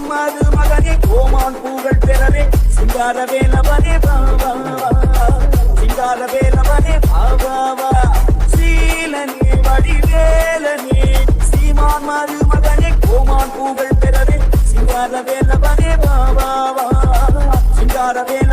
கோமான் மாது மகனே கோமான் பூகள் பெறவே சிங்கார வேலவனே பாவா சிங்கார வேலவனே பாவாவா சீலனே வடிவேலனே சீமான் மாது மகனே கோமான் பூகள் பெறவே சிங்கார வேலவனே பாவாவா சிங்கார வேல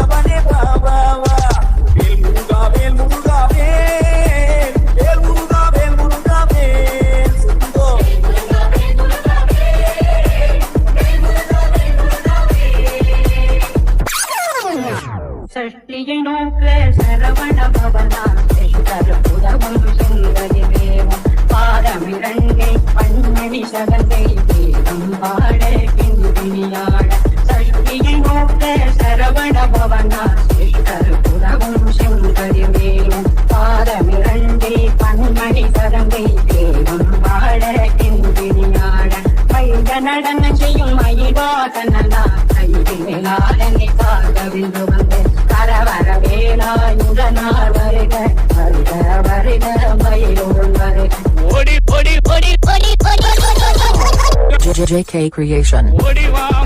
நோக்க சரவண பவனா புதவும் சுந்தரி தேவம் பாதமிரண்டை பன்மணி சதங்கை வேதம் பாட பிந்தினியாட சஷ்டியை நோக்க சரவண பவனா புதவும் சுந்தரி தேவம் பாதமிரண்டை பன்மணி சதங்கை தேவம் பாட பிந்தினியாட நடன செய்யும் மயிலாதனா கைவிலாதனை பார்க்க விந்து வந்து கரவர வேலாயுடனார் வருக வருக வருக மயிலோடு வருக ஓடி ஓடி ஓடி JJK Creation. ஓடி வா முருகா நீ